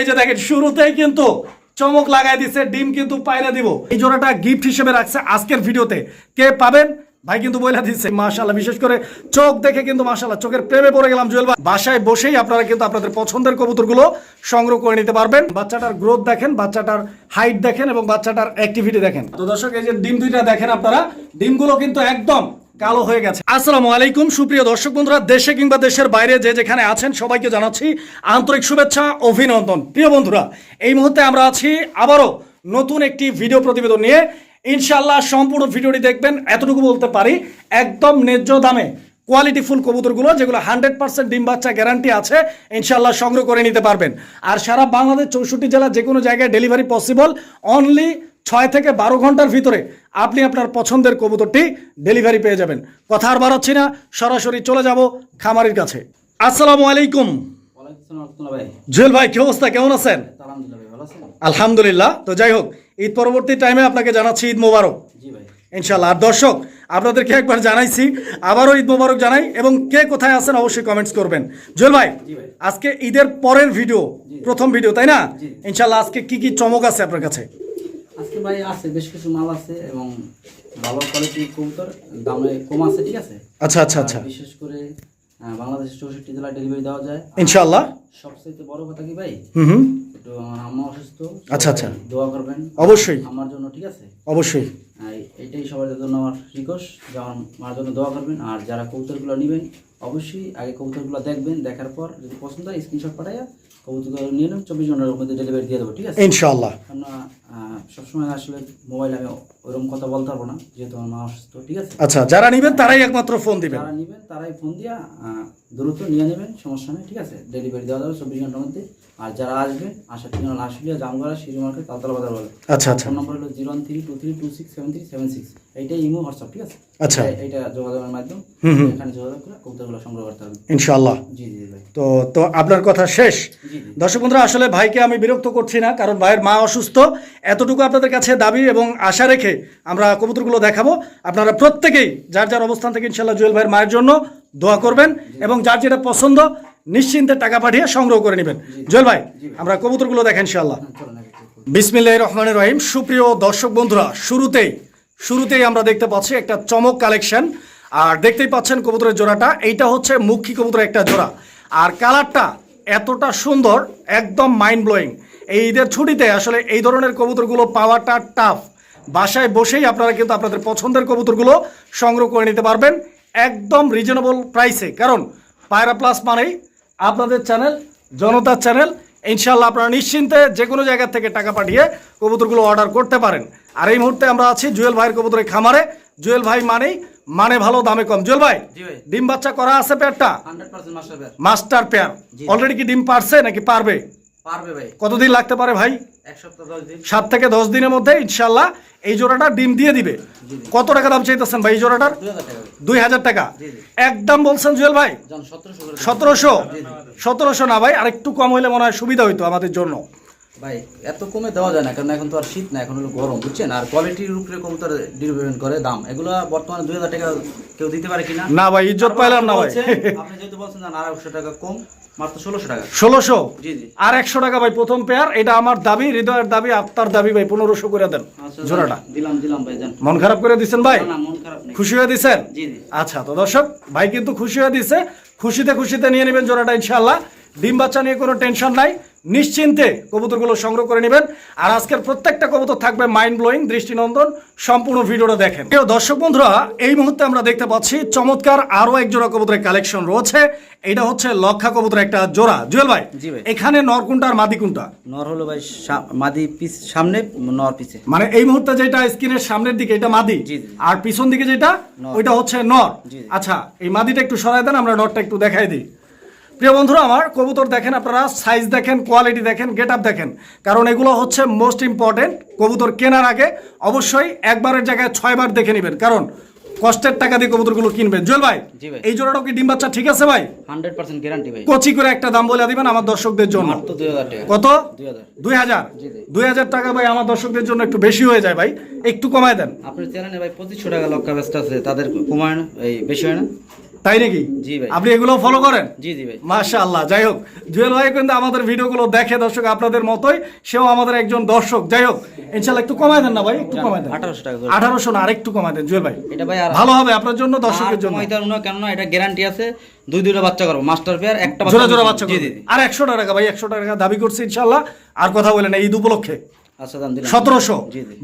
এই যে দেখেন, শুরুতেই কিন্তু চমক লাগাই দিছে, ডিম কিন্তু পায়রা দিব। এই জোড়াটা গিফট হিসেবে রাখছে আজকের ভিডিওতে। কে পাবেন? ভাই কিন্তু বইলা দিচ্ছে মাশাল্লাহ বিশেষ করে চোখ দেখে কিন্তু মাশাল্লাহ চোখের প্রেমে পড়ে গেলাম জুয়েল ভাই। বাসায় বসেই আপনারা কিন্তু আপনাদের পছন্দের কবুতরগুলো সংগ্রহ করে নিতে পারবেন। বাচ্চাটার গ্রোথ দেখেন, বাচ্চাটার হাইট দেখেন এবং বাচ্চাটার অ্যাক্টিভিটি দেখেন। তো দর্শক, এই যে ডিম দুইটা দেখেন আপনারা, ডিমগুলো কিন্তু একদম কালো হয়ে গেছে। আসসালামু আলাইকুম, সুপ্রিয় দর্শক বন্ধুরা, দেশে কিংবা দেশের বাইরে যে যেখানে আছেন, সবাইকে জানাচ্ছি আন্তরিক শুভেচ্ছা, অভিনন্দন। প্রিয় বন্ধুরা, এই মুহূর্তে আমরা আছি আবারও নতুন একটি ভিডিও প্রতিবেদন নিয়ে। ইনশাল্লাহ সম্পূর্ণ ভিডিওটি দেখবেন, এতটুকু বলতে পারি, একদম ন্যায্য দামে কোয়ালিটি ফুল কবুতরগুলো, যেগুলো হান্ড্রেড পার্সেন্ট ডিম বাচ্চা গ্যারান্টি আছে ইনশাল্লাহ সংগ্রহ করে নিতে পারবেন। আর সারা বাংলাদেশ চৌষট্টি জেলা যে কোনো জায়গায় ডেলিভারি পসিবল অনলি ছয় থেকে বারো ঘণ্টার ভিতরে আপনি আপনার পছন্দের কবুতরটি ডেলিভারি পেয়ে যাবেন। কথা আর বাড়াচ্ছি না সরাসরি চলে যাব খামারির কাছে। আসসালামু আলাইকুম। জুয়েল ভাই কি অবস্থা? কেমন আছেন? আলহামদুলিল্লাহ তো যাই হোক ঈদ পরবর্তী টাইমে আপনাকে জানাচ্ছি ঈদ মোবারক। ইনশাল্লাহ আর দর্শক আপনাদেরকে একবার জানাইছি আবারও ঈদ মোবারক জানাই এবং কে কোথায় আছেন অবশ্যই কমেন্টস করবেন। জুয়েল ভাই আজকে ঈদের পরের ভিডিও প্রথম ভিডিও তাই না? ইনশাল্লাহ আজকে কি কি চমক আছে আপনার কাছে? আজকে ভাই আছে বেশ কিছু মাল আছে এবং ভালো কোয়ালিটির কবুতর দামে কম আছে ঠিক আছে? আচ্ছা আচ্ছা আচ্ছা। বিশেষ করে বাংলাদেশের চৌষট্টি জেলায় ডেলিভারি দেওয়া যায়। আর ইনশাল্লাহ সবচেয়ে বড় কথা কি ভাই? হুম হুম। একটু আমার আম্মা অসুস্থ আচ্ছা, আচ্ছা। দোয়া করবেন। অবশ্যই। আমার জন্য ঠিক আছে? অবশ্যই। এটাই সবার জন্য আমার রিকোয়েস্ট যে আমার জন্য দোয়া করবেন। আর যারা কবুতরগুলো নেবেন অবশ্যই আগে কবুতরগুলো দেখবেন দেখার পর যদি পছন্দ হয় স্ক্রিনশট পাঠাইয়া কবুতরগুলো নিয়ে নেন চব্বিশ ঘণ্টার মধ্যে ডেলিভারি দিয়ে দেবো ঠিক আছে? ইনশাআল্লাহ। সবসময় আসলে মোবাইল আমি ওইরকম কথা বলতে পারব না যেহেতু আমার মা অসুস্থ ঠিক আছে? আচ্ছা যারা নিবেন তারাই একমাত্র ফোন দিবেন। যারা নেবেন তারাই ফোন দিয়া দ্রুত নিয়ে নেবেন সমস্যা নেই ঠিক আছে? ডেলিভারি দেওয়া যাবে চব্বিশ ঘণ্টার মধ্যে। আর যারা আসবেন আসার ঠিকানা জামগড়া মার্কেট বাজার বলে। আচ্ছা আচ্ছা। ফোন নম্বর হলো zero one three two three two six seven three seven six. এইটাই ইমো হোয়াটসঅ্যাপ ঠিক আছে? আচ্ছা। এইটা যোগাযোগের মাধ্যম। এখানে যোগাযোগ করে কবুতরগুলো সংগ্রহ করতে হবে। ইনশাল্লাহ জি জি ভাই। তো তো আপনার কথা শেষ। দর্শক বন্ধুরা আসলে ভাইকে আমি বিরক্ত করছি না কারণ ভাইয়ের মা অসুস্থ। এতটুকু আপনাদের কাছে দাবি এবং আশা রেখে আমরা কবুতরগুলো দেখাবো। আপনারা প্রত্যেকেই যার যার অবস্থান থেকে ইনশাল্লাহ জুয়েল ভাইয়ের মায়ের জন্য দোয়া করবেন এবং যার যেটা পছন্দ নিশ্চিন্তে টাকা পাঠিয়ে সংগ্রহ করে নেবেন। জুয়েল ভাই আমরা কবুতরগুলো দেখেন ইনশাল্লাহ। বিসমিল্লাহ রহমানের রহিম। সুপ্রিয় দর্শক বন্ধুরা শুরুতেই শুরুতেই আমরা দেখতে পাচ্ছি একটা চমক কালেকশন। আর দেখতেই পাচ্ছেন কবুতরের জোড়াটা। এইটা হচ্ছে মুখী কবুতরের একটা জোড়া। আর কালারটা এতটা সুন্দর, একদম মাইন্ড ব্লোয়িং এই ঈদের ছুটিতে আসলে এই ধরনের কবুতরগুলো পাওয়াটা টাফ বাসায় বসেই আপনারা কিন্তু আপনাদের পছন্দের কবুতরগুলো সংগ্রহ করে নিতে পারবেন একদম রিজনেবল প্রাইসে কারণ পায়রা প্লাস মানেই আপনাদের চ্যানেল জনতার চ্যানেল ইনশাল্লাহ আপনারা নিশ্চিন্তে যে কোনো জায়গা থেকে টাকা পাঠিয়ে কবুতরগুলো অর্ডার করতে পারেন। আর এই মুহূর্তে আমরা আছি জুয়েল ভাইয়ের কবুতরের খামারে। জুয়েল ভাই মানেই মানে ভালো দামে কম। জুয়েল ভাই ডিম বাচ্চা করা আছে পেয়ারটা? Master pair. অলরেডি কি ডিম পারছে নাকি পারবে? কতদিন লাগতে পারে ভাই? সাত থেকে দশ দিনের মধ্যে ইনশাল্লাহ এই জোড়াটা ডিম দিয়ে দিবে। কত টাকা দাম চাইতেছেন ভাই এই জোড়াটার? দুই হাজার টাকা। একদম বলছেন জুয়েল ভাই? সতেরোশো সতেরোশো? না ভাই আর একটু কম হইলে মনে হয় সুবিধা হইতো আমাদের জন্য। ভাই এত কমে দেওয়া যায় না কারণ এখন তো আর শীত না এখন হলো গরম বুঝছেন? আর কোয়ালিটির উপরে কবুতর ডিপেন্ড করে দাম। এগুলো বর্তমানে দুই হাজার টাকা কেউ দিতে পারে কিনা? না ভাই ইজ্জত পাইলাম না ভাই। আপনি যেহেতু বলছেন যে আড়াইশো টাকা কম মাত্র ষোলোশো টাকা। ষোলোশো? জি জি। আর একশো টাকা ভাই প্রথম পেয়ার এটা আমার দাবি হৃদয়ের দাবি আপনার দাবি ভাই পনেরোশো করে দেন আচ্ছা, জোড়াটা দিলাম দিলাম ভাই মন খারাপ করে দিচ্ছেন ভাই? না, না খুশি হয়ে আচ্ছা তো দর্শক ভাই কিন্তু খুশি হয়ে দিছে। খুশিতে খুশিতে নিয়ে নেবেন জোড়াটা ইনশাল্লাহ ডিম বাচ্চা নিয়ে কোনো টেনশন নাই। নিশ্চিন্তে কবুতরগুলো সংগ্রহ করে নেবেন। আর আজকের প্রত্যেকটা কবুতর থাকবে মাইন্ড ব্লোয়িং দৃষ্টিনন্দন সম্পূর্ণ ভিডিওটা দেখেন। প্রিয় দর্শক বন্ধুরা এই মুহূর্তে আমরা দেখতে পাচ্ছি চমৎকার আরও এক জোড়া কবুতরের কালেকশন রয়েছে। এটা হচ্ছে লক্ষা কবুতরের একটা জোড়া। জুয়েল ভাই জি ভাই। এখানে নরকুন্টা আর মাদি কোনটা? নর হলো ভাই মাদি পিস সামনে নর পিছে। মানে এই মুহূর্তে যেটা স্ক্রিনের সামনের দিকে এটা মাদি। আর পিছন দিকে যেটা ওইটা হচ্ছে নর। আচ্ছা এই মাদিটা একটু সরাই দেন আমরা নরটা একটু দেখাই দিই। প্রিয় বন্ধুরা আমার কবুতর দেখেন আপনারা সাইজ দেখেন কোয়ালিটি দেখেন গেট আপ দেখেন। কারণ এগুলো হচ্ছে মোস্ট ইম্পর্টেন্ট কবুতর কেনার আগে অবশ্যই একবারের জায়গায় ছয়বার দেখে নেবেন। কারণ কষ্টের টাকা দিয়ে কবুতরগুলো কিনবেন। জুয়েল ভাই এই জোড়াটাও কি ডিম বাচ্চা? ঠিক আছে ভাই? হান্ড্রেড পার্সেন্ট গ্যারান্টি ভাই। কচি করে একটা দাম বলে দিবেন আমার দর্শকদের জন্য। কত? দুই হাজার। দুই হাজার? জি, জি। দুই হাজার টাকা ভাই আমার দর্শকদের জন্য একটু বেশি হয়ে যায় ভাই। একটু কমায় দেন। আপনার চ্যানেলে ভাই পঁচিশশো টাকা লক্কা ব্যস্ত আছে তাদের কমায় না এই বেশি হয় না? তাই নাকি? জি ভাই। আপনি এগুলো ফলো করেন? জি জি ভাই। যাই হোক। জুয়েল ভাই কিন্তু আমাদের ভিডিওগুলো দেখে দর্শক আপনাদের মতোই সেও আমাদের একজন দর্শক। যাই হোক ইনশাল্লাহ একটু কমায় দেন না ভাই? একটু কমায় দেন। আঠারোশো টাকা করে। আঠারোশো না আরেকটু কমায় দেন। জুয়েল ভাই এটা ভাই ভালো হবে আপনার জন্য দর্শকের জন্য? না, কেননা এটা গ্যারান্টি আছে দুই দুইটা বাচ্চা করব মাস্টার পেয়ার একটা জোড়া জোড়া বাচ্চা করবে। আর একশো টাকা ভাই একশো টাকা দাবি করছি ইনশাল্লাহ আর কথা বলেন ঈদ উপলক্ষে। আচ্ছা সতেরোশো।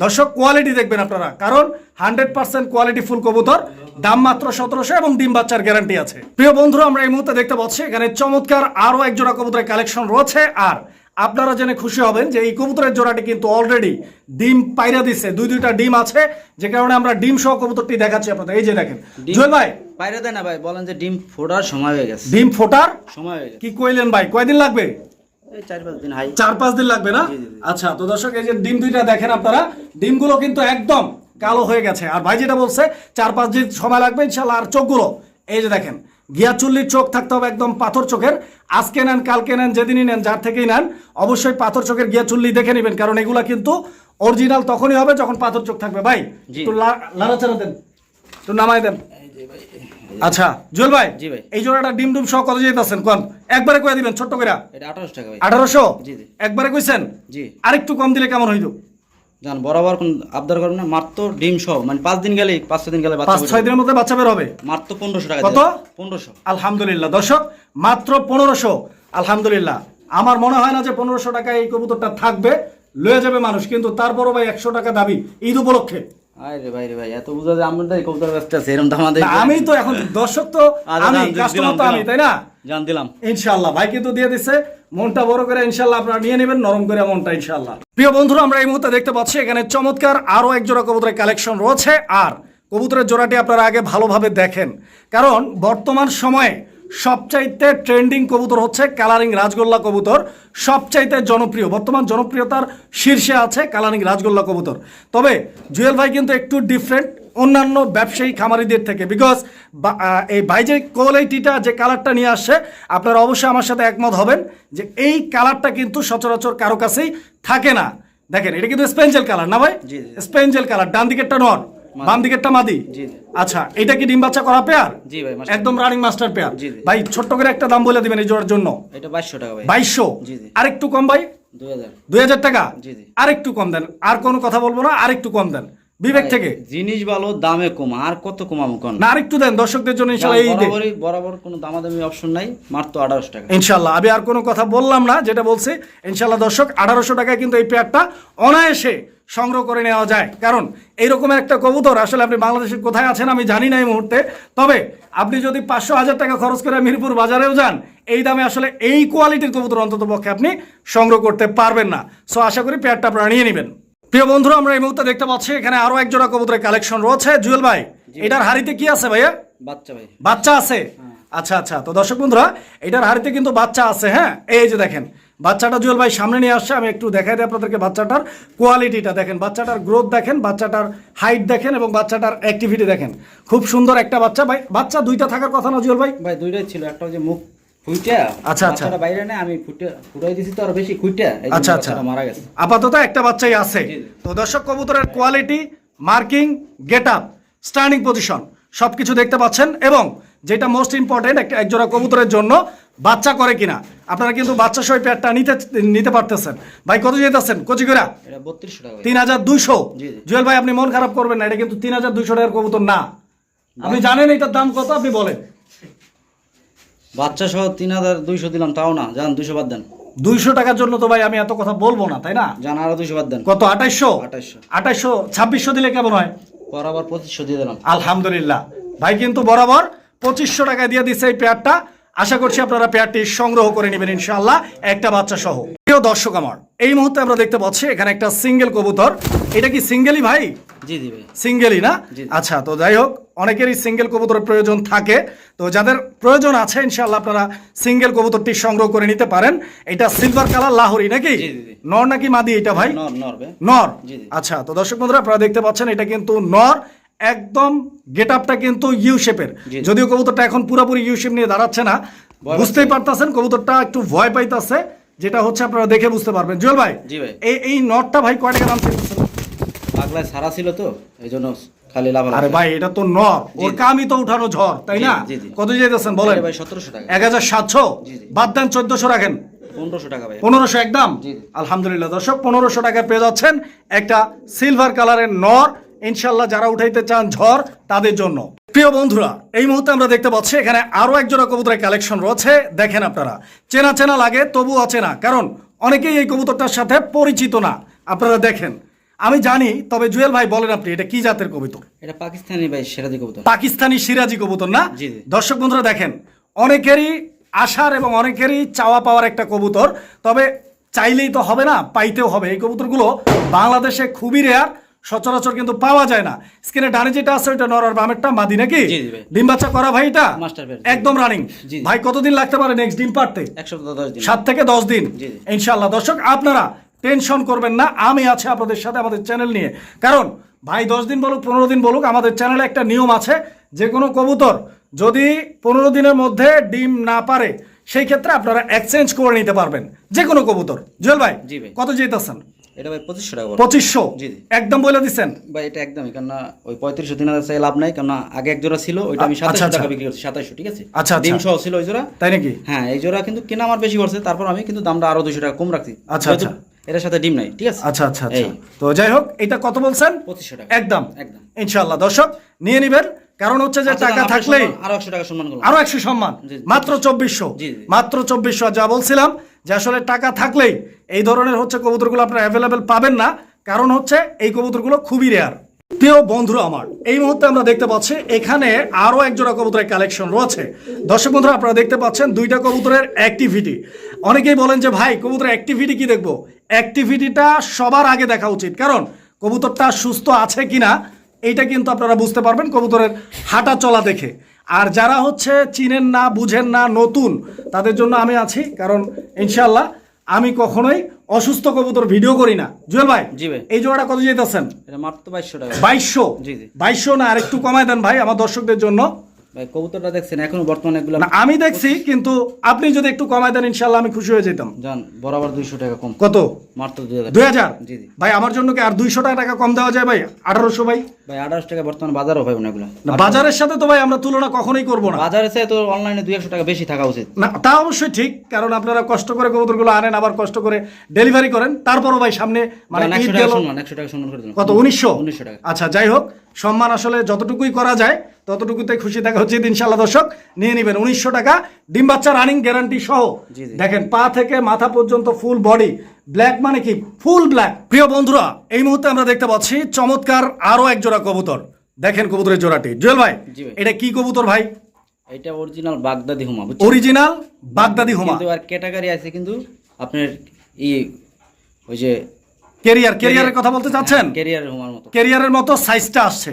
দর্শক কোয়ালিটি দেখবেন আপনারা। কারণ হান্ড্রেড পার্সেন্ট কোয়ালিটি ফুল কবুতর। দাম মাত্র সতেরোশো এবং ডিম বাচ্চার গ্যারান্টি আছে। প্রিয় বন্ধুরা আমরা এই মুহূর্তে দেখতে পাচ্ছি এখানে চমৎকার আরও এক জোড়া কবুতরের কালেকশন রয়েছে। আর আপনারা জেনে খুশি হবেন যে এই কবুতরের জোড়াটি কিন্তু অলরেডি ডিম পাইরা দিচ্ছে দুই দুইটা ডিম আছে যে কারণে আমরা ডিম সহ কবুতরটি দেখাচ্ছি আপনাদের। এই যে দেখেন জুয়েল ভাই। বাইরে দেয় না ভাই বলেন যে ডিম ফোটার সময় হয়ে গেছে। ডিম ফোটার? সময় হয়ে গেছে। কি কইলেন ভাই? কয়দিন লাগবে? চার পাঁচ দিন দিন লাগবে না। আচ্ছা তো দর্শক এই যে ডিম দুইটা দেখেন আপনারা ডিমগুলো কিন্তু একদম কালো হয়ে গেছে। আর ভাই যেটা বলছে চার পাঁচ দিন সময় লাগবে ইনশাল্লাহ আর চোখগুলো এই যে দেখেন গিয়া চুল্লির চোখ থাকতে হবে একদম পাথর চোখের। আজকে নেন কালকে নেন যেদিনই নেন যার থেকেই নেন অবশ্যই পাথর চোখের গিয়া চুল্লি দেখে নেবেন। কারণ এগুলা কিন্তু অরিজিনাল তখনই হবে যখন পাথর চোখ থাকবে। ভাই। একটু লাড়াচাড়া দেন একটু নামাই দেন। আচ্ছা জুয়েল ভাই জি ভাই। এই জোড়াটা ডিম ডুম সহ কত যেতেছেন কোন? একবারে কয়ে দিবেন ছোট্ট করে এটা আঠারোশো টাকা আঠারোশো। একবারে কইছেন? জি। আরেকটু কম দিলে কেমন হইতো? জান বরাবর কোন আবদার করবেন না মাত্র ডিম সহ মানে পাঁচ দিন গেলে পাঁচ ছয় দিন গেলে পাঁচ ছয় দিনের মধ্যে বাচ্চা বের হবে? মাত্র পনেরোশো টাকা কত? পনেরোশো। আলহামদুলিল্লাহ। দর্শক মাত্র পনেরোশো। আলহামদুলিল্লাহ। আমার মনে হয় না যে পনেরোশো টাকা এই কবুতরটা থাকবে। লয়ে যাবে মানুষ কিন্তু তারপরও ভাই একশো টাকা দাবি ঈদ উপলক্ষে। আরে ভাই রে ভাই এত বুঝা যে আমরা কবুতর ব্যস্ত আছে এরকম দাম আমাদের আমি তো এখন দর্শক তো আচ্ছা, আমি কাস্টমার তো আমি তাই না? জান দিলাম। ইনশাল্লাহ ভাই কিন্তু দিয়ে দিচ্ছে মনটা বড় করে ইনশাল্লাহ আপনারা নিয়ে নেবেন নরম করে মনটা ইনশাল্লাহ প্রিয় বন্ধুরা আমরা এই মুহূর্তে দেখতে পাচ্ছি এখানে চমৎকার আরও এক জোড়া কবুতরের কালেকশন রয়েছে আর কবুতরের জোড়াটি আপনারা আগে ভালোভাবে দেখেন। কারণ বর্তমান সময়ে সবচাইতে ট্রেন্ডিং কবুতর হচ্ছে কালারিং রাজগোল্লা কবুতর সবচাইতে জনপ্রিয় বর্তমান জনপ্রিয়তার শীর্ষে আছে কালারিং রাজগোল্লা কবুতর। তবে জুয়েল ভাই কিন্তু একটু ডিফারেন্ট অন্যান্য ব্যবসায়ী খামারিদের থেকে বিকজ এই ভাই যে কোয়ালিটিটা যে কালারটা নিয়ে আসছে আপনারা অবশ্যই আমার সাথে একমত হবেন যে এই কালারটা কিন্তু সচরাচর কারও কাছেই থাকে না। দেখেন এটা কিন্তু স্পেঞ্জেল কালার না ভাই। স্পেঞ্জেল কালার ডান দিকেরটা নর বাম দিকেরটা মাদি। আচ্ছা এটা কি ডিম বাচ্চা করা পেয়ার? জি ভাই একদম রানিং মাস্টার পেয়ার। ভাই ছোট্ট করে একটা দাম বলে দিবেন এই জোড়ার জন্য। এটা বাইশশো টাকা ভাই। জি। আরেকটু কম ভাই? দুই হাজার। দুই হাজার টাকা? জি, জি। আরেকটু কম দেন। আর কোনো কথা বলব না আরেকটু কম দেন। বিবেক থেকে? জিনিস ভালো দামে কম। আর কত কমাবো কোন? না আরেকটু দেন দর্শকদের জন্য ইনশাল্লাহ এই। বরাবর কোনো দামাদামি অপশন নাই মাত্র আঠারোশো টাকা। ইনশাল্লাহ আমি আর কোনো কথা বললাম না যেটা বলছি ইনশাল্লাহ দর্শক আঠারোশো টাকায় কিন্তু এই পেয়ারটা অনায়াসে সংগ্রহ করে নেওয়া যায়। কারণ এইরকম একটা কবুতর আসলে আপনি বাংলাদেশের কোথায় আছেন আমি জানি না এই মুহূর্তে। তবে আপনি যদি পাঁচশো হাজার টাকা খরচ করে মিরপুর বাজারেও যান এই দামে আসলে এই কোয়ালিটির কবুতর অন্তত পক্ষে আপনি সংগ্রহ করতে পারবেন না। সো আশা করি পেয়ারটা আপনারা নিয়ে নেবেন। প্রিয় বন্ধুরা আমরা এই মুহূর্তে দেখতে পাচ্ছি এখানে আরও এক জোড়া কবুতরের কালেকশন রয়েছে। জুয়েল ভাই এটার হাড়িতে কি আছে ভাইয়া? বাচ্চা ভাই। বাচ্চা আছে? আচ্ছা আচ্ছা। তো দর্শক বন্ধুরা এটার হাড়িতে কিন্তু বাচ্চা আছে হ্যাঁ? এই যে দেখেন বাচ্চাটা জুয়েল ভাই সামনে নিয়ে আসছে আমি একটু দেখাই দিই আপনাদেরকে বাচ্চাটার কোয়ালিটিটা দেখেন বাচ্চাটার গ্রোথ দেখেন বাচ্চাটার হাইট দেখেন এবং বাচ্চাটার অ্যাক্টিভিটি দেখেন। খুব সুন্দর একটা বাচ্চা ভাই বাচ্চা দুইটা থাকার কথা না জুয়েল ভাই? ভাই দুইটাই ছিল একটা যে মুখ আচ্ছা, আচ্ছা। বাইরে না আমি দিছি তো আর বেশি খুইটা এই জন্য আচ্ছা আচ্ছা। মারা গেছে। আপাতত একটা বাচ্চাই আছে। তো দর্শক কবুতরের quality marking get up standing position সবকিছু দেখতে পাচ্ছেন এবং যেটা মোস্ট ইম্পর্টেন্ট একটা একজোড়া কবুতরের জন্য বাচ্চা করে কিনা? আপনারা কিন্তু বাচ্চা সহ এই নিতে নিতে পারতেছেন। ভাই কত যেতেছেন এটা বত্রিশশো তিন হাজার দুইশো। জুয়েল ভাই আপনি মন খারাপ করবেন না এটা কিন্তু তিন হাজার দুইশো টাকার কবুতর না। আপনি জানেন এটার দাম কত? আপনি বলেন। বাচ্চা সহ তিন হাজার দুইশো দিলাম তাও না। জান দুইশো বাদ দেন। দুইশো টাকার জন্য তো ভাই আমি এত কথা বলব না তাই না? জান আরও দুইশো বাদ দেন। কত আঠাইশশো? 2800 আঠাইশশো ছাব্বিশশো দিলে কেমন হয়? বরাবর পঁচিশশো দিয়ে দিলাম। আলহামদুলিল্লাহ। ভাই কিন্তু বরাবর পঁচিশশো টাকা দিয়ে দিচ্ছে এই পেয়ারটা আশা করছি আপনারা পেয়ারটি সংগ্রহ করে নেবেন ইনশাআল্লাহ একটা বাচ্চা সহ। প্রিয় দর্শক আমার এই মুহূর্তে আমরা দেখতে পাচ্ছি এখানে একটা সিঙ্গেল কবুতর। এটা কি সিঙ্গেলই ভাই? জি জি ভাই। সিঙ্গেলই না? আচ্ছা তো যাই হোক অনেকেরই সিঙ্গেল কবুতরের প্রয়োজন থাকে। তো যাদের প্রয়োজন আছে ইনশাআল্লাহ আপনারা সিঙ্গেল কবুতরটি সংগ্রহ করে নিতে পারেন। এটা সিলভার কালার লাহোরি নাকি। নর নাকি মাদি এটা ভাই? নর নর। আচ্ছা তো দর্শক বন্ধুরা আপনারা দেখতে পাচ্ছেন এটা কিন্তু নর। একদম গেট আপটা কিন্তু ইউ শেপের। যদিও কবুতরটা এখন পুরোপুরি ইউ শেপ নিয়ে দাঁড়াচ্ছে না। বুঝতেই পারতেছেন কবুতরটা একটু ভয় পাইতাছে যেটা হচ্ছে আপনারা দেখে বুঝতে পারবেন। জুয়েল ভাই এই এই নটটা ভাই কয় টাকা দাম চাইতেছেন পাগলায় সারা ছিল তো এই জন্য খালি লাভ আরে ভাই এটা তো নর ওর কামই তো উঠানো ঝড় তাই না। কত যেতেছেন বলেন? ভাই সতেরোশো টাকা। এক হাজার সাতশো? জি, জি। বাদ দেন চোদ্দশো রাখেন। পনেরোশো টাকা একদম। আলহামদুলিল্লাহ দর্শক পনেরোশো টাকায় পেয়ে যাচ্ছেন একটা সিলভার কালারের নর ইনশাল্লাহ যারা উঠাইতে চান ঝড় তাদের জন্য। প্রিয় বন্ধুরা এই মুহূর্তে আমরা দেখতে পাচ্ছি এখানে আরও এক জোড়া কবুতরের কালেকশন রয়েছে। দেখেন আপনারা চেনা চেনা লাগে তবু অচেনা কারণ অনেকেই এই কবুতরটার সাথে পরিচিত না। আপনারা দেখেন। আমি জানি তবে জুয়েল ভাই বলেন আপনি এটা কি জাতের কবুতর? এটা পাকিস্তানি ভাই সেরাজি কবুতর। পাকিস্তানি সিরাজি কবুতর না। দর্শক বন্ধুরা দেখেন অনেকেরই আশার এবং অনেকেরই চাওয়া পাওয়ার একটা কবুতর। তবে চাইলেই তো হবে না পাইতেও হবে। এই কবুতরগুলো বাংলাদেশে খুবই রেয়ার সচরাচর কিন্তু পাওয়া যায় না। স্ক্রিনে ডানে যেটা আছে ওটা নর আর বামেরটা মাদি নাকি। ডিম বাচ্চা করা ভাই এটা? একদম রানিং। ভাই কতদিন লাগতে পারে নেক্সট ডিম পারতে সাত থেকে দশ দিন। ইনশাল্লাহ দর্শক আপনারা টেনশন করবেন না। আমি আছি আপনাদের সাথে আমাদের চ্যানেল নিয়ে। কারণ ভাই দশ দিন বলুক পনেরো দিন বলুক আমাদের চ্যানেলে একটা নিয়ম আছে। যে কোনো কবুতর যদি পনেরো দিনের মধ্যে ডিম না পারে সেই ক্ষেত্রে আপনারা এক্সচেঞ্জ করে নিতে পারবেন। যে কোনো কবুতর। জুয়েল ভাই জি ভাই। কত যেতেছেন? এটা ভাই পঁচিশশো টাকা পঁচিশশো? জি। একদম বলে দিচ্ছেন ভাই এটা একদমই কেননা ওই পঁয়ত্রিশশো তিন হাজার লাভ নাই কেননা আগে এক জোড়া ছিল ওইটা আমি আচ্ছা, সাতাশশো আচ্ছা। টাকা বিক্রি করছি সাতাশশো ঠিক আছে? আচ্ছা, আচ্ছা। ডিম সহ ছিল ওই জোড়া। তাই নাকি? হ্যাঁ এই জোড়া কিন্তু কেনা আমার বেশি পড়ছে তারপর আমি কিন্তু দামটা আরও দুশো টাকা কম রাখছি। আচ্ছা, আচ্ছা। এটার সাথে ডিম নাই ঠিক আছে? আচ্ছা আচ্ছা আচ্ছা। তো যাই হোক এটা কত বলছেন? পঁচিশশো টাকা। একদম। একদম। ইনশাল্লাহ দর্শক নিয়ে নিবেন। কারণ হচ্ছে যে টাকা থাকলেই আরও একশো টাকা সম্মান আরও একশো সম্মান। মাত্র চব্বিশশো। মাত্র চব্বিশশো যা বলছিলাম। যে আসলে টাকা থাকলেই এই ধরনের হচ্ছে কবুতরগুলো আপনারা অ্যাভেলেবেল পাবেন না। কারণ হচ্ছে এই কবুতরগুলো খুবই রেয়ার প্রিয় বন্ধুরা আমার, এই মুহূর্তে আমরা দেখতে পাচ্ছি এখানে আরও একজোড়া কবুতরের কালেকশন রয়েছে। দর্শক বন্ধুরা, আপনারা দেখতে পাচ্ছেন দুইটা কবুতরের অ্যাক্টিভিটি অনেকেই বলেন যে, ভাই, কবুতরের অ্যাক্টিভিটি কি দেখব? অ্যাক্টিভিটিটা সবার আগে দেখা উচিত। কারণ কবুতরটা সুস্থ আছে কিনা এইটা কিন্তু আপনারা বুঝতে পারবেন কবুতরের হাঁটা চলা দেখে। আর যারা হচ্ছে চিনেন না বুঝেন না নতুন তাদের জন্য আমি আছি কারণ ইনশাল্লাহ আমি কখনোই অসুস্থ কবুতর ভিডিও করি না। জুয়েল ভাই জি ভাই। এই জোড়াটা কত যেতেছেন মাত্র বাইশশো টাকা। বাইশশো? জি, জি। বাইশশো না আর একটু কমায় দেন ভাই আমার দর্শকদের জন্য। ভাই কবুতরটা দেখছেন এখনও বর্তমানে এগুলো আমি দেখছি কিন্তু আপনি যদি একটু কমায় দেন ইনশাল্লাহ আমি খুশি হয়ে যেতাম। যান বরাবর দুইশো টাকা কম। কত? মাত্র দুই হাজার। জি জি। ভাই আমার জন্য কি আর দুইশো টাকা কম দেওয়া যায় ভাই? আঠারোশো ভাই? ভাই আঠারোশো টাকা বর্তমানে বাজারও পাবেন এগুলো। বাজারের সাথে তো ভাই আমরা তুলনা কখনোই করব না। বাজারে চাই তো অনলাইনে দুই একশো টাকা বেশি থাকা উচিত। না তা অবশ্যই ঠিক কারণ আপনারা কষ্ট করে কবুতরগুলো আনেন আবার কষ্ট করে ডেলিভারি করেন। তারপরও ভাই সামনে মানে একশো টাকা সম্মান একশো টাকা সম্মান করে কত উনিশশো? উনিশশো টাকা। আচ্ছা যাই হোক সম্মান আসলে যতটুকুই করা যায় ততটুকুতে খুশি দেখা হচ্ছে ইনশাল্লাহ দর্শক। নিয়ে নেবেন উনিশশো টাকা। ডিম বাচ্চা রানিং গ্যারান্টি সহ। দেখেন পা থেকে মাথা পর্যন্ত ফুল বডি ব্ল্যাক মানে কি? ফুল ব্ল্যাক প্রিয় বন্ধুরা এই মুহূর্তে আমরা দেখতে পাচ্ছি চমৎকার আরও এক জোড়া কবুতর। দেখেন কবুতরের জোড়াটি। জুয়েল ভাই এটা কি কবুতর ভাই? এটা অরিজিনাল বাগদাদি হুমা অরিজিনাল বাগদাদি হুমা। কিন্তু আর ক্যাটাগরি আছে কিন্তু আপনার ই ওই যে কেরিয়ার কেরিয়ারের কথা বলতে চাচ্ছেন? ক্যারিয়ার মতো। কেরিয়ারের মতো সাইজটা আসছে।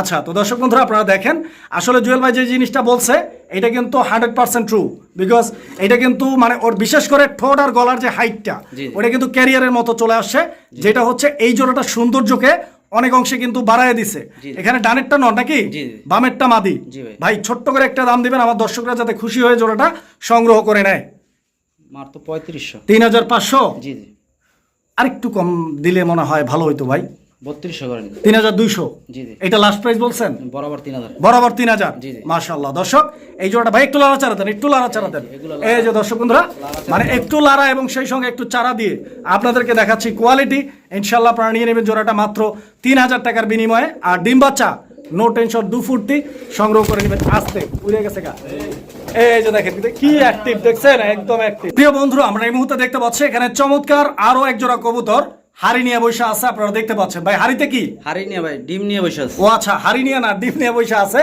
আচ্ছা তো দর্শক বন্ধুরা আপনারা দেখেন আসলে জুয়েল ভাই যে জিনিসটা বলছে এটা কিন্তু হান্ড্রেড পার্সেন্ট ট্রু বিকজ এটা কিন্তু মানে ওর বিশেষ করে ঠোঁট আর গলার যে হাইটটা। ওটা কিন্তু ক্যারিয়ারের মতো চলে আসছে যেটা হচ্ছে এই জোড়াটা সৌন্দর্যকে অনেক অংশে কিন্তু বাড়ায় দিছে। এখানে ডানেরটা নন নাকি। বামেরটা মাদি। ভাই। ভাই ছোট্ট করে একটা দাম দিবেন আমার দর্শকরা যাতে খুশি হয়ে জোড়াটা সংগ্রহ করে নেয়। মাত্র পঁয়ত্রিশশো। তিন হাজার পাঁচশো? জি জি। আরেকটু কম দিলে মনে হয় ভালো হইতো ভাই। বত্রিশশো করেন। তিন হাজার দুইশো? এটা লাস্ট প্রাইস বলছেন? বরাবর তিন হাজার। বরাবর তিন হাজার? জি, জি। দর্শক এই জোড়াটা ভাই একটু চারা দেন একটু চারা দেন। এই যে দর্শক বন্ধুরা মানে একটু লাড়া এবং সেই সঙ্গে একটু চারা দিয়ে আপনাদেরকে দেখাচ্ছি কোয়ালিটি ইনশাল্লাহ আপনারা নিয়ে নেবেন জোড়াটা মাত্র তিন হাজার টাকার বিনিময়ে। আর ডিম বাচ্চা নো টেনশন দু ফুটটি সংগ্রহ করে নেবেন আস্তে। উড়ে গেছে গা। এই যে দেখেন কি অ্যাক্টিভ দেখছেন? একদম অ্যাক্টিভ প্রিয় বন্ধুরা আমরা এই মুহূর্তে দেখতে পাচ্ছি এখানে চমৎকার আরও এক কবুতর হাড়ি নিয়ে বসে আছে আপনারা দেখতে পাচ্ছেন। ভাই হাড়িতে কি? হারি নিয়ে ভাই ডিম নিয়ে বসে আছে। ও আচ্ছা হাড়ি নিয়ে না ডিম নিয়ে বসে আছে।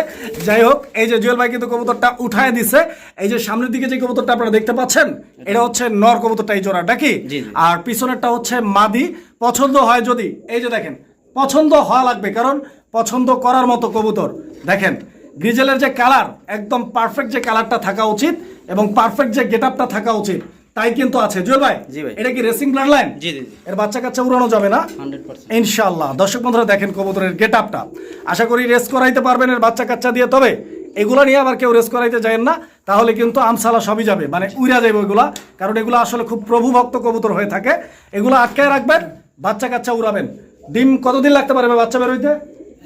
যাই হোক এই যে জুয়েল ভাই কিন্তু কবুতরটা উঠায় দিছে। এই যে সামনের দিকে যে কবুতরটা আপনারা দেখতে পাচ্ছেন এটা হচ্ছে নর কবুতরটা এই জোড়াটা কি জি, জি। আর পিছনেরটা হচ্ছে মাদি। পছন্দ হয় যদি এই যে দেখেন পছন্দ হওয়া লাগবে কারণ পছন্দ করার মতো কবুতর। দেখেন গ্রিজেলের যে কালার একদম পারফেক্ট যে কালারটা থাকা উচিত এবং পারফেক্ট যে গেট আপটা থাকা উচিত তাই কিন্তু আছে। জুয়েল ভাই জি ভাই। এটা কি রেসিং ব্লাড লাইন জি জি এর বাচ্চা কাচ্চা উড়ানো যাবে না? হান্ড্রেড পার্সেন্ট ইনশাল্লাহ দর্শক বন্ধুরা দেখেন কবুতরের গেট আপটা আশা করি রেস করাইতে পারবেন এর বাচ্চা কাচ্চা দিয়ে তবে এগুলো নিয়ে আবার কেউ রেস করাইতে যায় না তাহলে কিন্তু আমসালা সবই যাবে। মানে উড়া যাবে ওইগুলা কারণ এগুলো আসলে খুব প্রভুভক্ত কবুতর হয়ে থাকে। এগুলো আটকায় রাখবেন বাচ্চা কাচ্চা উড়াবেন। ডিম কতদিন লাগতে পারবে বাচ্চা বের হইতে?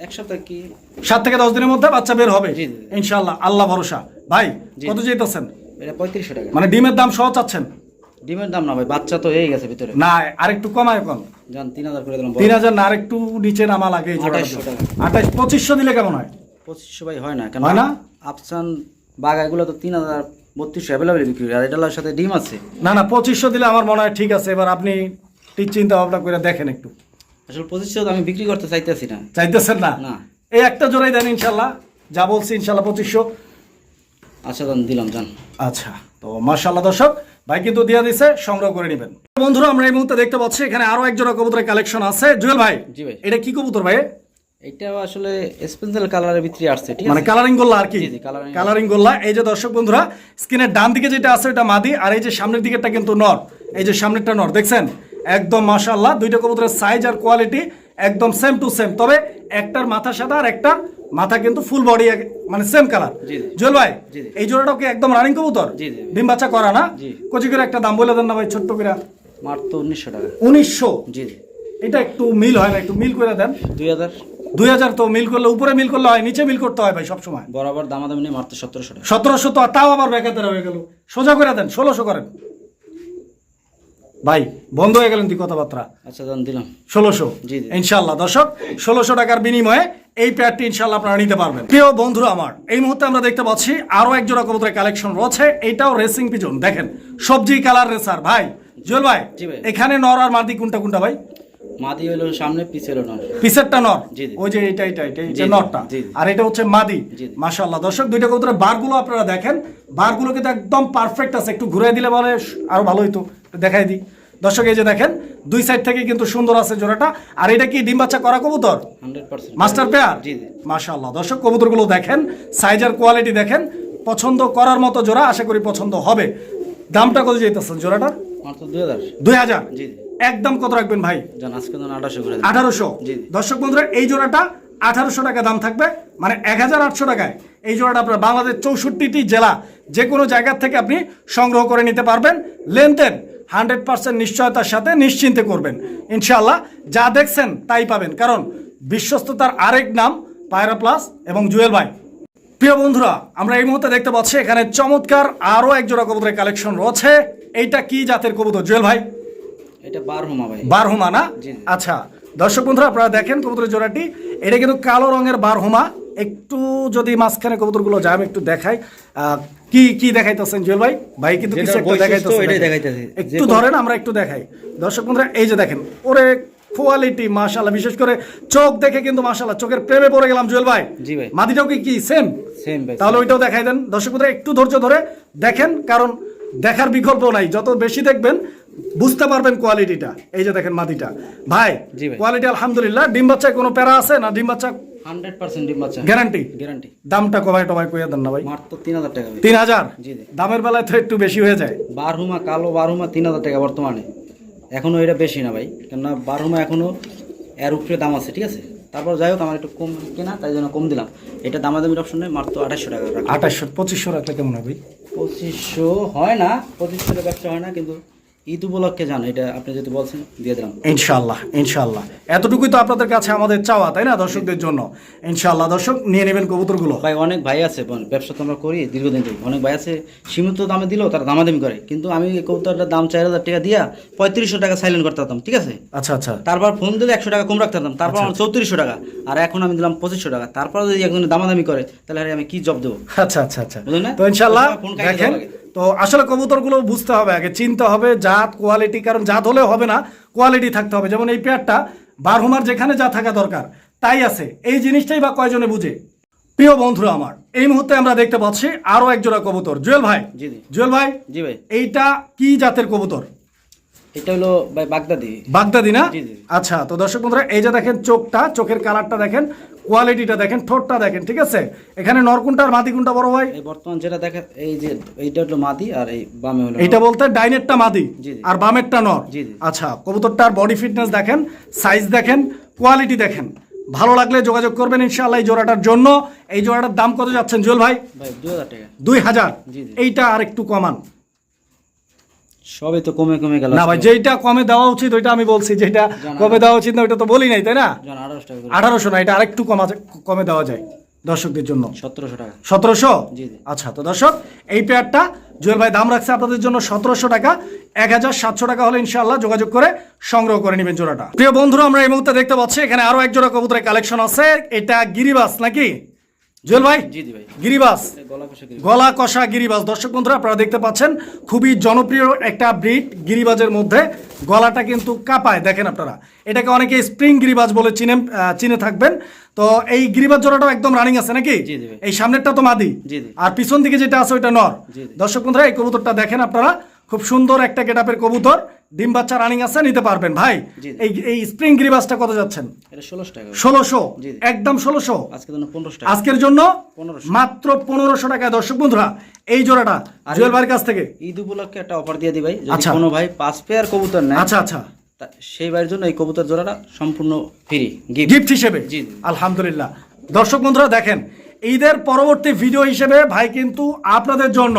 এক সপ্তাহ কি? সাত থেকে দশ দিনের মধ্যে বাচ্চা বের হবে। ইনশাল্লাহ আল্লাহ ভরসা। ভাই কত যেতেছেন এটা পঁয়ত্রিশশো টাকা। মানে ডিমের দাম সহ চাচ্ছেন? ডিমের দাম না ভাই বাচ্চা তো হয়ে গেছে ভিতরে। না আরেকটু কমায় কোন যান তিন হাজার করে দিলাম তিন হাজার না আরেকটু নিচে নামা লাগে টাকা। আঠাইশ পঁচিশশো দিলে কেমন হয়? পঁচিশশো ভাই হয় না কেন? হয় না? আফসান তো তিন হাজার বত্রিশশো অ্যাভেলেবেল বিক্রি। আর এটার সাথে ডিম আছে। না না পঁচিশশো দিলে আমার মনে হয় ঠিক আছে এবার আপনি ঠিক চিন্তা ভাবনা করে দেখেন একটু। আসলে পঁচিশশো আমি বিক্রি করতে চাইতেছি না। চাইতেছেন না? না। এই একটা জোড়াই দেন ইনশাল্লাহ যা বলছি ইনশাল্লাহ পঁচিশশো। আচ্ছা দিলাম আচ্ছা তো মার্শাল্লাহ দর্শক ভাই কিন্তু দিয়ে দিছে সংগ্রহ করে নেবেন। বন্ধুরা আমরা এই মুহূর্তে দেখতে পাচ্ছি এখানে আরও এক জোড়া কবুতরের কালেকশন আছে। জুয়েল ভাই জি ভাই। এটা কি কবুতর ভাই? এটা আসলে স্পেন্সাল কালারের ভিতরে আসছে ঠিক মানে কালারিং গোল্লা আর কি? কালারিং গোল্লা। এই যে দর্শক বন্ধুরা স্ক্রিনের ডান দিকে যেটা আছে ওটা মাদি আর এই যে সামনের দিকেরটা কিন্তু নর। এই যে সামনেরটা নর দেখছেন? একদম মাশাআল্লাহ দুইটা কবুতরের সাইজ আর কোয়ালিটি একদম সেম টু সেম তবে একটার মাথা সাদা আর একটা মাথা কিন্তু ফুল বডি মানে সেম কালার। জুয়েল ভাই। এই জোড়াটাও কি একদম রানিং কবুতর। ডিম বাচ্চা করা না? কচি করে একটা দাম বলে দেন না ভাই ছোট্ট করে। মাত্র উনিশশো টাকা। উনিশশো? জি এটা একটু মিল হয় না একটু মিল করে দেন। দুই হাজার। দুই হাজার তো মিল করলে উপরে মিল করলে হয় নিচে মিল করতে হয় ভাই সবসময়। বরাবর দামাদামি নিয়ে মাত্র সতেরোশো টাকা। সতেরোশো তো তাও আবার বেকাতের হয়ে গেল। সোজা করে দেন ষোলোশো করেন। ভাই বন্ধ হয়ে গেলেন তুই কথাবার্তা। আচ্ছা দাম দিলাম। ষোলোশো। ইনশাল্লাহ দর্শক ষোলোশো টাকার বিনিময়ে এই প্যাডটি ইনশাল্লাহ আপনারা নিতে পারবেন। প্রিয় বন্ধুরা আমার এই মুহূর্তে আমরা দেখতে পাচ্ছি আরও এক জোড়া কবুতরের কালেকশন রয়েছে। এটাও রেসিং পিজন দেখেন সবজি কালার রেসার ভাই জুয়েল ভাই ভাই। এখানে নর আর মাদি কোনটা কোনটা ভাই? মাদি সামনে হলো নয় পিসেরটা নর? জি, জি। ওই যে এটা এটা এটা নরটা। আর এটা হচ্ছে মাদি। মাশাআল্লাহ। দর্শক দুইটা কবুতরের বারগুলো আপনারা দেখেন। বারগুলো কিন্তু একদম পারফেক্ট আছে। একটু ঘুরে দিলে বলে আরও ভালো হইতো। দেখাই দিই। দর্শক এই যে দেখেন দুই সাইড থেকে কিন্তু সুন্দর আছে জোড়াটা। আর এটা কি ডিম বাচ্চা করা কবুতর? Master pair? মাশাআল্লাহ। দর্শক কবুতরগুলো দেখেন সাইজ আর কোয়ালিটি দেখেন পছন্দ করার মতো জোড়া আশা করি পছন্দ হবে। দামটা কত যেতেছেন মাত্র দুই হাজার। দুই হাজার? জি। একদম কত রাখবেন ভাই? আজকে করে আঠারোশো? দর্শক বন্ধুরা এই জোড়াটা আঠারোশো টাকা দাম থাকবে মানে এক হাজার আটশো টাকায়। এই জোড়াটা আপনার বাংলাদেশ চৌষট্টিটি জেলা যে কোনো জায়গার থেকে আপনি সংগ্রহ করে নিতে পারবেন। লেনদেন হান্ড্রেড পার্সেন্ট নিশ্চয়তার সাথে নিশ্চিন্তে করবেন। ইনশাআল্লাহ যা দেখছেন তাই পাবেন। কারণ বিশ্বস্ততার আরেক নাম পায়রা প্লাস এবং জুয়েল ভাই। প্রিয় বন্ধুরা আমরা এই মুহূর্তে দেখতে পাচ্ছি এখানে চমৎকার আরও এক জোড়া কবুতরের কালেকশন রয়েছে। এইটা কি জাতের কবুতর? জুয়েল ভাই। এটা বার ভাই। বারহুমা না? আচ্ছা দর্শক বন্ধুরা আপনারা দেখেন কবুতরের জোড়াটি। এটা কিন্তু কালো রঙের বারহুমা। একটু যদি মাঝখানে কবুতরগুলো যায় আমি একটু দেখাই। কি কি দেখাইতেছেন জুয়েল ভাই? ভাই কিন্তু কিছু। দেখাইতেছি। একটু ধরেন আমরা একটু দেখাই। দর্শক বন্ধুরা এই যে দেখেন ওরে কোয়ালিটি মাশাআল্লাহ। বিশেষ করে চোখ দেখে কিন্তু মাশাআল্লাহ চোখের প্রেমে পড়ে গেলাম জুয়েল ভাই। জি ভাই। মাদিটাও কি কি সেম সেম ভাই তাহলে ওইটাও দেখাই দেন। দর্শক বন্ধুরা একটু ধৈর্য ধরে দেখেন কারণ দেখার বিকল্প নাই। যত বেশি দেখবেন বুঝতে পারবেন কোয়ালিটিটা। এই যে দেখেন মাদিটা ভাই কোয়ালিটি আলহামদুলিল্লাহ। ডিম বাচ্চায় কোনো প্যারা আছে না ডিম বাচ্চা? হান্ড্রেড পার্সেন্ট ডিম বাচ্চা। গ্যারান্টি? গ্যারান্টি। দামটা কমাই টমাই কইয়া দেন না ভাই। মাত্র তিন হাজার টাকা তিন হাজার? জি জি। দামের বেলায় তো একটু বেশি হয়ে যায়। বারহুমা কালো বারহুমা তিন হাজার টাকা বর্তমানে। এখনও এটা বেশি না ভাই। কেননা বারহুমা এখনও এর উপরে দাম আছে ঠিক আছে? তারপর যাই হোক আমার একটু কম কেনা তাই জন্য কম দিলাম। এটা দামাদামির অপশন নেই মাত্র আঠাশশো টাকা আঠাশশো পঁচিশশো রাখলে কেমন হবে পঁচিশশো হয় না পঁচিশশো ব্যবসা হয় না কিন্তু ঈদ উপলক্ষে যান এটা আপনি যদি বলছেন দিয়ে দিলাম ইনশাল্লাহ ইনশাল্লাহ এতটুকুই তো আপনাদের কাছে আমাদের চাওয়া তাই না দর্শকদের জন্য? ইনশাল্লাহ দর্শক নিয়ে নেবেন কবুতরগুলো। ভাই অনেক ভাই আছে ব্যবসা তো আমরা করি দীর্ঘদিন থেকে অনেক ভাই আছে সীমিত দামে দিলেও তারা দামাদামি করে। কিন্তু আমি এই কবুতরটার দাম চার হাজার টাকা দিয়া পঁয়ত্রিশশো টাকা সাইলেন্ট করতে পারতাম ঠিক আছে? আচ্ছা আচ্ছা। তারপর ফোন দিলে একশো টাকা কম রাখতে পারতাম তারপর আমার চৌত্রিশশো টাকা। আর এখন আমি দিলাম পঁচিশশো টাকা। তারপর যদি একজন দামাদামি করে তাহলে আমি কি জব দেবো? আচ্ছা আচ্ছা আচ্ছা। বুঝলেন? তো ইনশাল্লাহ দেখেন। তো আসলে কবুতরগুলো বুঝতে হবে আগে চিনতে হবে জাত কোয়ালিটি কারণ জাত হলেও হবে না কোয়ালিটি থাকতে হবে। যেমন এই পেয়ারটা বারহুমার যেখানে যা থাকা দরকার তাই আছে। এই জিনিসটাই বা কয়জনে বুঝে? প্রিয় বন্ধুরা আমার এই মুহূর্তে আমরা দেখতে পাচ্ছি আরও একজোড়া কবুতর। জুয়েল ভাই? জি জুয়েল ভাই? জি ভাই। এইটা কি জাতের কবুতর? এটা হলো ভাই বাগদাদি। বাগদাদি না। আচ্ছা তো দর্শক বন্ধুরা এই যে দেখেন চোখটা চোখের কালারটা দেখেন কোয়ালিটিটা দেখেন ঠোঁটটা দেখেন ঠিক আছে? এখানে নরকুনটা আর মাদি কোনটা বড় ভাই? এই বর্তমান যেটা দেখা এই যে এইটা হলো মাদি আর এই বামে হলো এইটা বলতে ডাইনেরটা মাদি। আর বামেরটা নর। জি, জি। আচ্ছা কবুতরটার বডি ফিটনেস দেখেন সাইজ দেখেন কোয়ালিটি দেখেন। ভালো লাগলে যোগাযোগ করবেন ইনশাআল্লাহ এই জোড়াটার জন্য। এই জোড়াটার দাম কত যাচ্ছেন জুয়েল ভাই? দুই হাজার জি, জি। এইটা আর একটু কমান। সবই তো কমে কমে গেল না ভাই যেইটা কমে দেওয়া উচিত ওইটা আমি বলছি যেটা কমে দেওয়া উচিত না ওইটা তো বলি নাই তাই না? আঠারোশো না এটা আরেকটু কমা কমে দেওয়া যায় দর্শকদের জন্য। সতেরোশো টাকা। সতেরোশো। আচ্ছা তো দর্শক এই পেয়ারটা জুয়েল ভাই দাম রাখছে আপনাদের জন্য সতেরোশো টাকা এক হাজার সাতশো টাকা হলে ইনশাল্লাহ যোগাযোগ করে সংগ্রহ করে নেবেন জোড়াটা। প্রিয় বন্ধুরা আমরা এই মুহূর্তে দেখতে পাচ্ছি এখানে আরও এক জোড়া কবুতরের কালেকশন আছে এটা গিরিবাস নাকি? জুয়েল ভাই? গিরিবাস। গলা কষা গিরিবাজ দর্শক বন্ধুরা আপনারা দেখতে পাচ্ছেন খুবই জনপ্রিয় একটা ব্রিড গিরিবাজের মধ্যে। গলাটা কিন্তু কাঁপায় দেখেন আপনারা। এটাকে অনেকে স্প্রিং গিরিবাজ বলে চিনে চিনে থাকবেন। তো এই গিরিবাজ জোড়াটাও একদম রানিং আছে নাকি। এই সামনেরটা তো মাদি। আর পিছন দিকে যেটা আছে ওইটা নর। দর্শক বন্ধুরা এই কবুতরটা দেখেন আপনারা। খুব সুন্দর একটা গেটাপের কবুতর। ডিম বাচ্চা রানিং আছে নিতে পারবেন। ভাই। এই এই স্প্রিং গিরিবাজটা কত যাচ্ছেন? ষোলোশো। একদম ষোলোশো? আজকের জন্য মাত্র পনেরোশো টাকায়। দর্শক বন্ধুরা এই জোড়াটা জুয়েল ভাইয়ের কাছ থেকে। ঈদ উপলক্ষে একটা অফার দিয়ে দিই ভাই। আচ্ছা। কোনো ভাই পাঁচ পেয়ার কবুতর নেয় আচ্ছা আচ্ছা। সেই জন্য এই কবুতর জোড়াটা সম্পূর্ণ ফ্রি গিফট হিসেবে? জি। আলহামদুলিল্লাহ। দর্শক বন্ধুরা দেখেন ঈদের পরবর্তী ভিডিও হিসেবে ভাই কিন্তু আপনাদের জন্য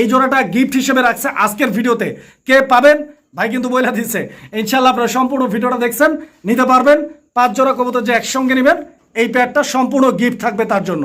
এই জোড়াটা গিফট হিসেবে রাখছে আজকের ভিডিওতে কে পাবেন? ভাই কিন্তু বইলা দিচ্ছে ইনশাল্লাহ আপনারা সম্পূর্ণ ভিডিওটা দেখছেন, নিতে পারবেন। পাঁচ জোড়া কবুতর যে একসঙ্গে নেবেন, এই প্যাডটা সম্পূর্ণ গিফট থাকবে তার জন্য।